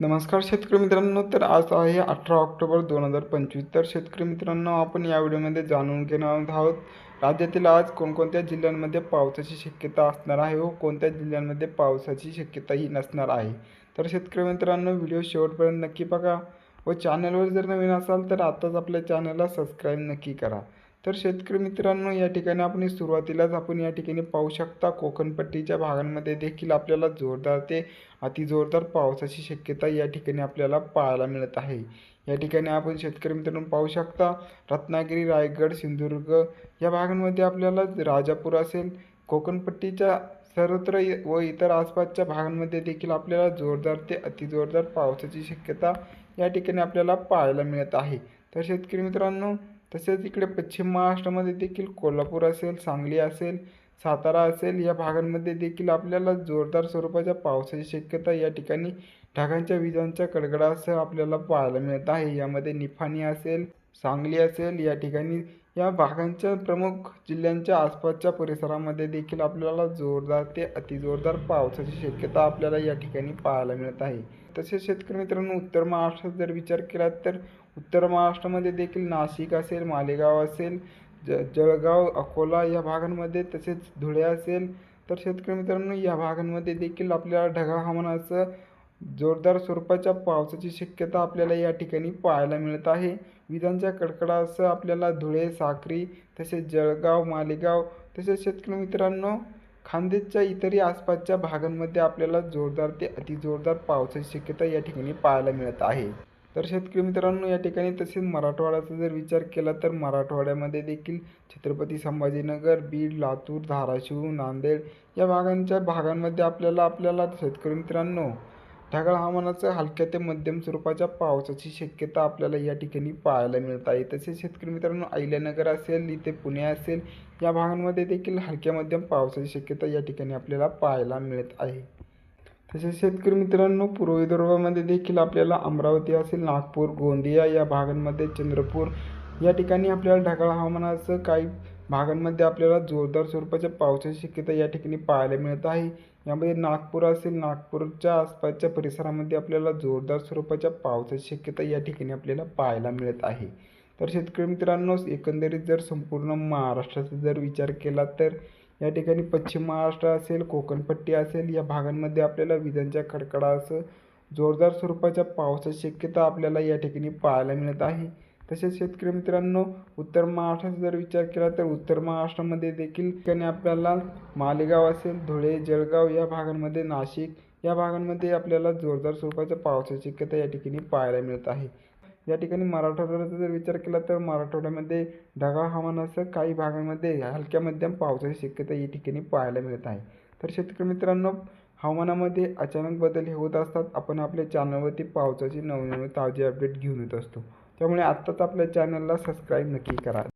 नमस्कार शेतकरी मित्रांनो तर आज आहे अठरा ऑक्टोबर दोन हजार पंचवीस. तर शेतकरी मित्रांनो आपण या व्हिडिओमध्ये जाणून घेणार आहोत राज्यातील आज कोणकोणत्या जिल्ह्यांमध्ये पावसाची शक्यता असणार आहे व कोणत्या जिल्ह्यांमध्ये पावसाची शक्यताही नसणार आहे. तर शेतकरी मित्रांनो व्हिडिओ शेवटपर्यंत नक्की बघा व चॅनलवर जर नवीन असाल तर आत्ताच आपल्या चॅनलला सबस्क्राईब नक्की करा. तर शेतकरी मित्रांनो या ठिकाणी आपण सुरुवातीलाच आपण या ठिकाणी पाहू शकता कोकणपट्टीच्या भागांमध्ये देखील आपल्याला जोरदार ते अतिजोरदार पावसाची शक्यता या ठिकाणी आपल्याला पाहायला मिळत आहे. या ठिकाणी आपण शेतकरी मित्रांनो पाहू शकता रत्नागिरी रायगड सिंधुदुर्ग या भागांमध्ये आपल्याला राजापूर असेल कोकणपट्टीच्या सर्वत्र व इतर आसपासच्या भागांमध्ये देखील आपल्याला जोरदार ते अतिजोरदार पावसाची शक्यता या ठिकाणी आपल्याला पाहायला मिळत आहे. तर शेतकरी मित्रांनो तसेच इकडे पश्चिम महाराष्ट्रामध्ये देखील कोल्हापूर असेल सांगली असेल सातारा असेल या भागांमध्ये देखील आपल्याला जोरदार स्वरूपाच्या पावसाची शक्यता या ठिकाणी ढगांच्या विजांच्या कडकडासह आपल्याला पाहायला मिळत आहे. यामध्ये निफाणी असेल सांगली असेल या ठिकाणी या भागांच्या प्रमुख जिल्ह्यांच्या आसपासच्या परिसरामध्ये देखील आपल्याला जोरदार ते अतिजोरदार पावसाची शक्यता आपल्याला या ठिकाणी पाहायला मिळत आहे. तसेच शेतकरी मित्रांनो उत्तर महाराष्ट्रात जर विचार केला तर उत्तर महाराष्ट्रामध्ये देखील नाशिक असेल मालेगाव असेल ज जळगाव अकोला या भागांमध्ये तसेच धुळे असेल तर शेतकरी मित्रांनो या भागांमध्ये देखील आपल्याला ढगाळ हवामानाचं जोरदार स्वरूपाच्या पावसाची शक्यता आपल्याला या ठिकाणी पाहायला मिळत आहे. विजांच्या कडकडासह आपल्याला धुळे साक्री तसेच जळगाव मालेगाव तसेच शेतकरी मित्रांनो खानदेशच्या इतरही आसपासच्या भागांमध्ये आपल्याला जोरदार ते अतिजोरदार पावसाची शक्यता या ठिकाणी पाहायला मिळत आहे. तर शेतकरी मित्रांनो या ठिकाणी तसेच मराठवाड्याचा जर विचार केला तर मराठवाड्यामध्ये देखील छत्रपती संभाजीनगर बीड लातूर धाराशिव नांदेड या भागांच्या भागांमध्ये आपल्याला आपल्याला शेतकरी मित्रांनो ढगाळ हवामानाचं हलक्या ते मध्यम स्वरूपाच्या पावसाची शक्यता आपल्याला या ठिकाणी पाहायला मिळत आहे तसेच शेतकरी मित्रांनो अहिल्यानगर असेल इथे पुणे असेल या भागांमध्ये देखील हलक्या मध्यम पावसाची शक्यता या ठिकाणी आपल्याला पाहायला मिळत आहे. तसेच शेतकरी मित्रांनो पूर्व विदर्भामध्ये देखील आपल्याला अमरावती असेल नागपूर गोंदिया या भागांमध्ये चंद्रपूर या ठिकाणी आपल्याला ढगाळ हवामानाचं काही भागांमध्ये आपल्याला जोरदार स्वरूपाच्या पावसाची शक्यता या ठिकाणी पाहायला मिळत आहे. यामध्ये नागपूर असेल नागपूरच्या आसपासच्या परिसरामध्ये आपल्याला जोरदार स्वरूपाच्या पावसाची शक्यता या ठिकाणी आपल्याला पाहायला मिळत आहे. तर शेतकरी मित्रांनो एकंदरीत जर संपूर्ण महाराष्ट्राचा जर विचार केला तर या ठिकाणी पश्चिम महाराष्ट्र असेल कोकणपट्टी असेल या भागांमध्ये आपल्याला विजांच्या कडकडासह जोरदार स्वरूपाच्या पावसाची शक्यता आपल्याला या ठिकाणी पाहायला मिळत आहे. तसेच शेतकरी मित्रांनो उत्तर महाराष्ट्राचा जर विचार केला तर उत्तर महाराष्ट्रामध्ये देखील ठिकाणी आपल्याला मालेगाव असेल धुळे जळगाव या भागांमध्ये नाशिक या भागांमध्ये आपल्याला जोरदार स्वरूपाच्या पावसाची शक्यता या ठिकाणी पाहायला मिळत आहे. या ठिकाणी मराठवाड्याचा जर विचार केला तर मराठवाड्यामध्ये ढगाळ हवामानासह काही भागांमध्ये हलक्या मध्यम पावसाची शक्यता या ठिकाणी पाहायला मिळत आहे. तर शेतकरी मित्रांनो हवामानामध्ये अचानक बदल हे होत असतात. आपण आपल्या चॅनलवरती पावसाची नवनवीन ताजी अपडेट घेऊन येत असतो. त्यामुळे आत्ताच आपल्या चॅनलला सबस्क्राईब नक्की करा.